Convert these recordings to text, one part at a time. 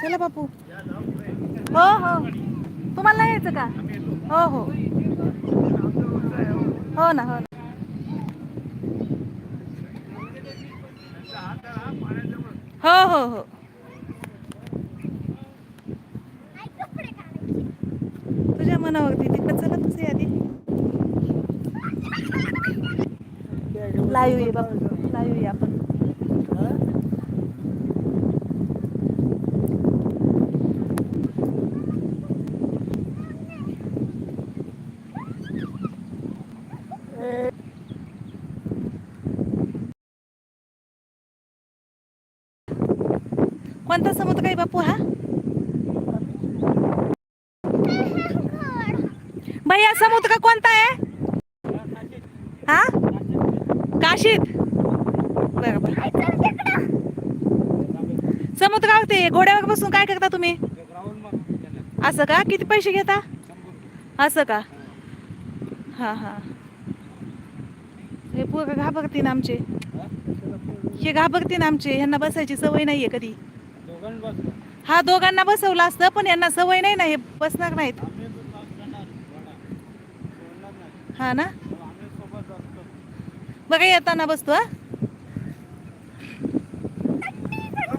चला बापू. हो हो. तुम्हाला नाही यायचं का? हो हो. हो ना हो ना. हो हो हो. तुझ्या मनावरती तिथं चला तुझी आधी? लाईव्ह आहे बापू. लाईव्ह आहे आपण. कोणता समुद्र आहे बापू हा? भैया समुद्र कोणता आहे? हा? काशीत? बरोबर समुद्र ते घोड्यावर बसून काय करता तुम्ही? असं का? किती पैसे घेता? असं का? हा हा. हे पोरं घाबरतीन आमचे. हे घाबरतीन आमचे. ह्यांना बसायची सवय नाहीये कधी. हा दोघांना बसवलं असतं पण यांना सवय नाही ना हे बसणार नाहीत. हा ना? बघा येताना बसतो हा.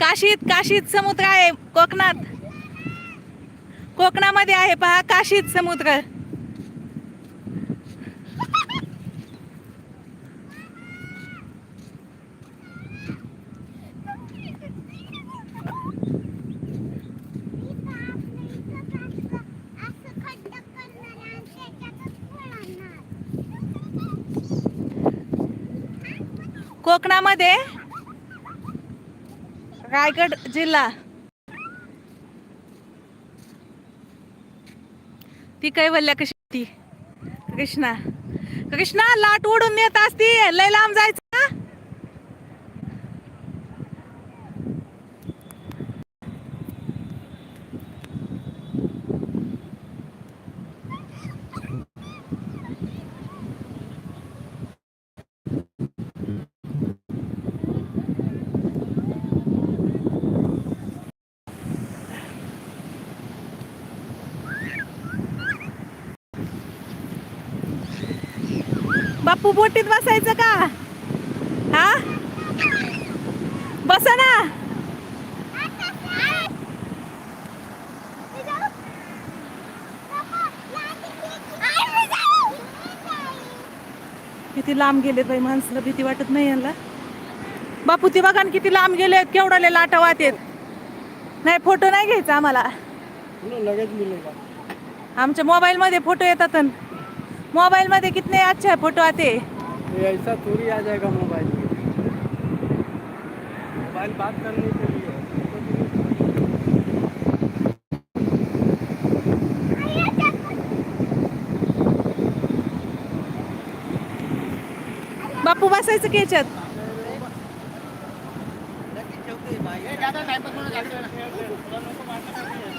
काशीत काशीत समुद्र आहे कोकणात. कोकणामध्ये आहे पहा काशीत समुद्र. कोकणामध्ये? रायगड जिल्हा. ती कैवल्या कशी ती कृष्णा. कृष्णा लाट उडून येत असती. लय लांब जायचं. का? बाप्पू बोटीत बसायचं का? हा? बसा ना. किती लांब गेलेत बाई माणसाला भीती वाटत नाही यांना. बापू ते बघा ना किती लांब गेलेत केवढाले लाटा वाटेत नाही फोटो नाही घ्यायचा आम्हाला. आमच्या मोबाईल मध्ये फोटो येतात मोबाईल मध्ये कितने अच्छे फोटो आते? ऐसा थोड़ी आ जाएगा मोबाइल में। मोबाइल बात करने के लिए। बापू बसायचं की याच्यात?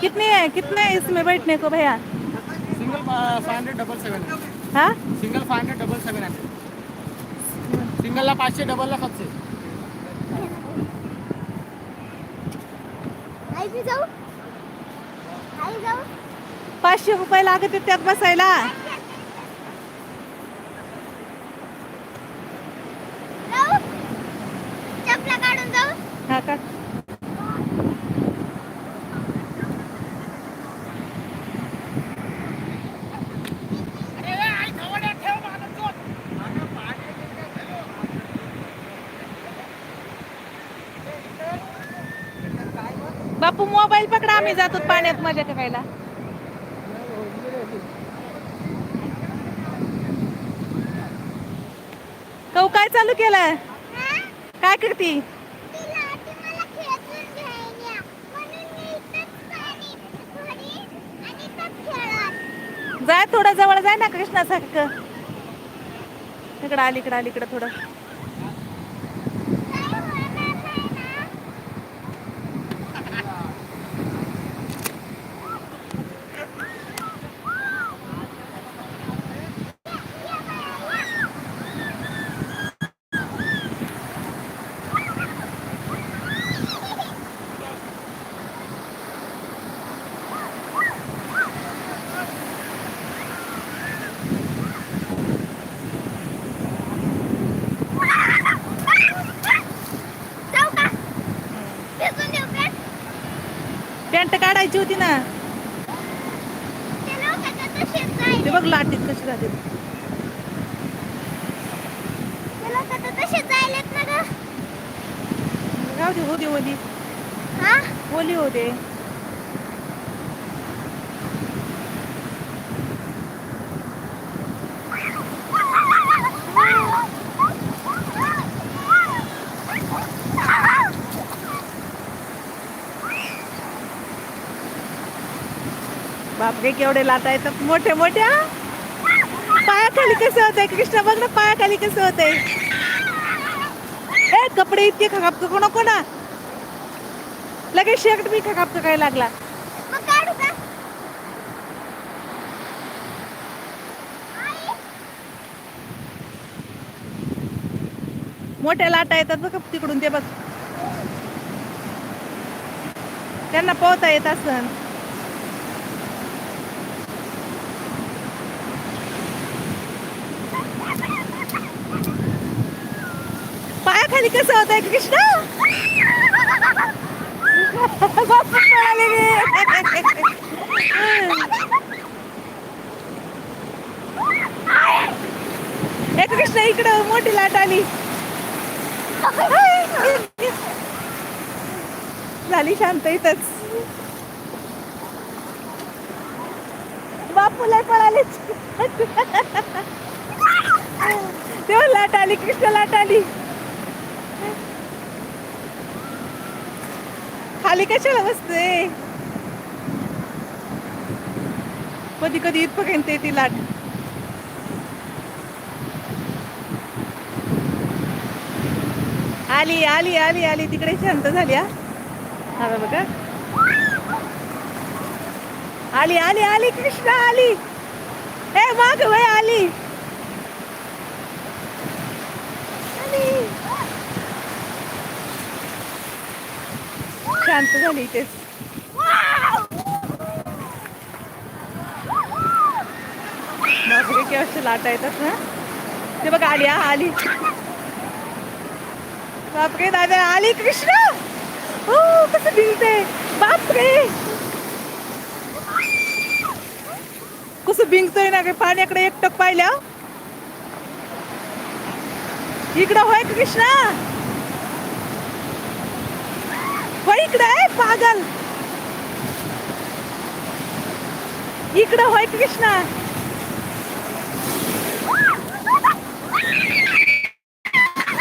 कितने है कितने है इसमें बैठने को भैया? Single five hundred double seven हाँ? Single five hundred double seven hundred सिंगलला पाचशे डबलला सातशे. आई जाऊ. आई जाऊ. पाचशे रुपये लागत आहेत त्यात बसायला जाऊ चपला काढून जाऊ हा का बापू मोबाईल पकडा आम्ही जातो पाण्यात मजा करायला. कौ काय चालू केलं काय करती? ती जाय थोडं जवळ जाय ना कृष्णासारखं. इकडं आली इकडं आली इकडं थोडं काय होणार नाही ना काढायची होती ना. ते बघ लाटीत कशी राहते ते लोक आता तसेच राहिलेत ना ग राहू दे हो दे. ओली हा? ओली हो बापरे केवढे लाटा येतात मोठे मोठ्या पायाखाली कसं होतंय कृष्णा बघ ना पायाखाली कसं होतंय ए कपडे इतके खराब करू नको ना लगेच शर्ट बी खराब करायला लागला. मोठ्या लाटा येतात बघ तिकडून ते बघ. त्यांना पोहता येत असन पायाखाली कसं होत आहे कृष्ण? कृष्ण इकडं मोठी लाट आली. झाली शांत इथंच. बापूला पळाले तेव्हा लाट आली कृष्ण लाट आली खाली कशाला बसते कधी कधी इथपर्यंत येते लाट. आली आली आली आली. तिकडे शांत झाली हा. बघा. आली आली आली कृष्णा आली. ए माग वय आली. शांत झाली इथेच बापरे असे लाटा येतात ना ते बघा आली हा आली. बापरे दादा आली कृष्ण! हो कसं भिंगते बापरे! कसं भिंगतोय ना पाण्याकडे एकटक पाहिल्या इकडं होय कृष्णा होय इकडं पागल. इकडं होय कृष्णा.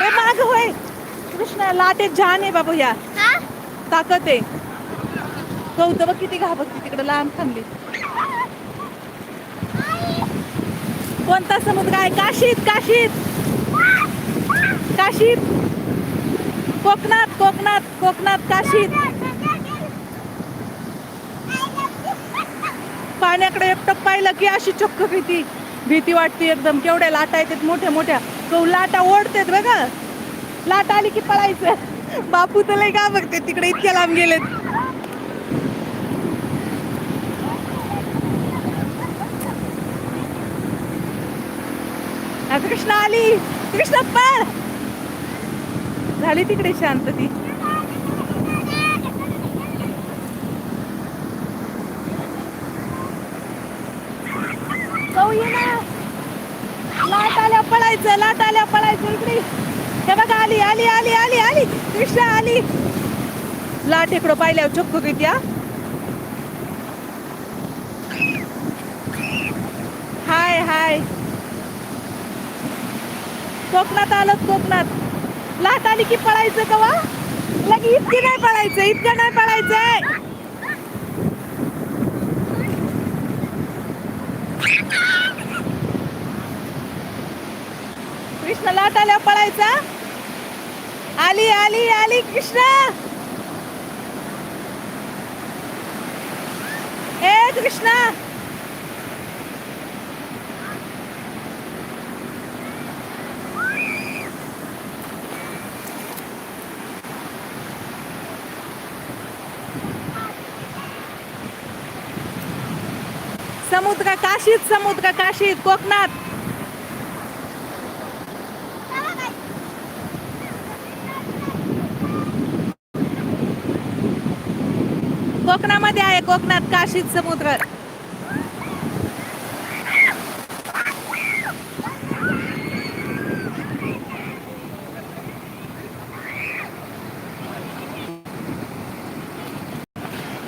हे माग होय. कृष्णा लाटेत जान आहे बाबू या. ताकद आहे. कौत बघ किती घाबरते तिकडे लांब थांबली. कोणता समुद्र आहे? काशीत काशीत. काशीत. कोकणात कोकणात. कोकणात काशीत पाण्याकडे एकटक पाहिलं की अशी चक्क भीती. भीती वाटते एकदम. केवढ्या लाटा येतात मोठ्या मोठ्या. तो लाटा ओढतेत बघा. लाट आली की पळायचं. बापू तर लय का बघते तिकडे इतक्या लांब गेलेत. कृष्णा आली. कृष्ण पळ. झाली तिकडे शांत ती जाऊ ये ना लाट आल्या पळायचं लाट इकडे. हे बघा आली आली आली आली आली. कृष्णा आली. लाट इकडं पाहिल्यावर चक्क किती हाय हाय. कोकणात आलं कोकणात. लाट आली की पळायचं कवा लगे इतकी नाही पळायचं इतकं नाही पळायचंय. कृष्ण लाट आल्या पळायचा. आली आली आली कृष्ण. ए कृष्णा. समुद्र काशीत समुद्र काशीत कोकणात. कोकणामध्ये आहे कोकणात काशीत समुद्र.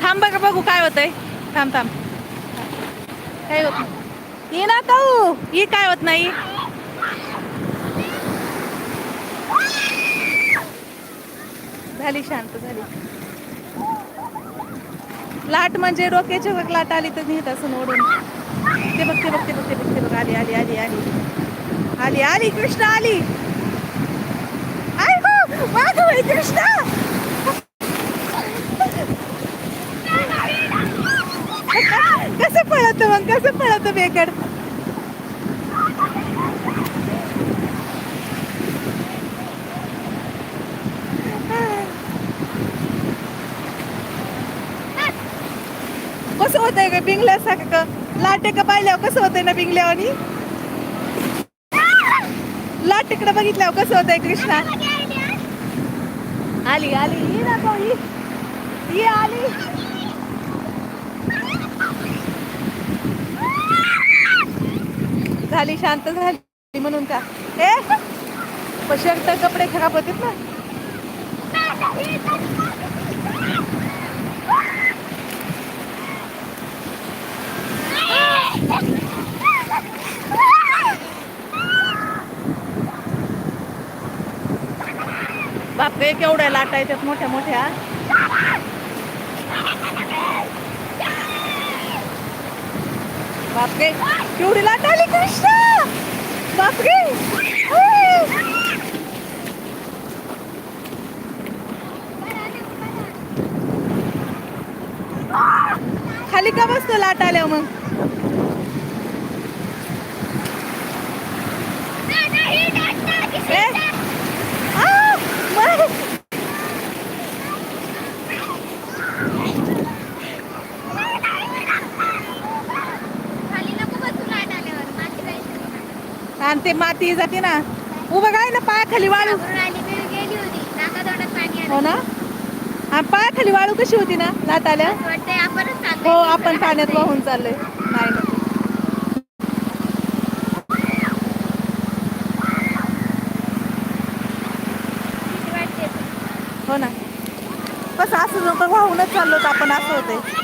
थांब बघ बघू काय होतंय. थांब थांब. काय होत नाही. ये ना काऊ ही काय होत नाही. झाली शांत झाली. लाट म्हणजे डोक्याची बघ लाट आली तर नेत असं ओढून ते बघ ते बघ ते बघ ते बघ ते बघ आली आली आली आली. आली आली कृष्ण आली. कृष्ण. कसं पळत मग कसं पळत बेकड? कसं का? बिंगल्यासारखं लाटे का पाहिल्यावर कसं होतंय ना बिंगल्यावानी? लाटेकडे बघितल्यावर कसं होतंय कृष्णा? आली आली ही ना तो ही आली. झाली शांत झाली म्हणून का? हे शर्ट कपडे खराब होतात ना. बापरे केवढ्या लाटा येतात मोठ्या मोठ्या. बापरे केवढी लाट आली कृष्ण! बापरे! खाली का बसतो लाट आल्या मग? खाली आणि ते माती जाते ना. उभं काय ना वाळू. तोंडात पाणी आलं हो ना? आणि पायाखाली वाळू कशी होती ना लाट आल्या. हो आपण पाण्यात वाहून चाललोय. नाही. तर कसं वाहूनच चाललो आपण असं होते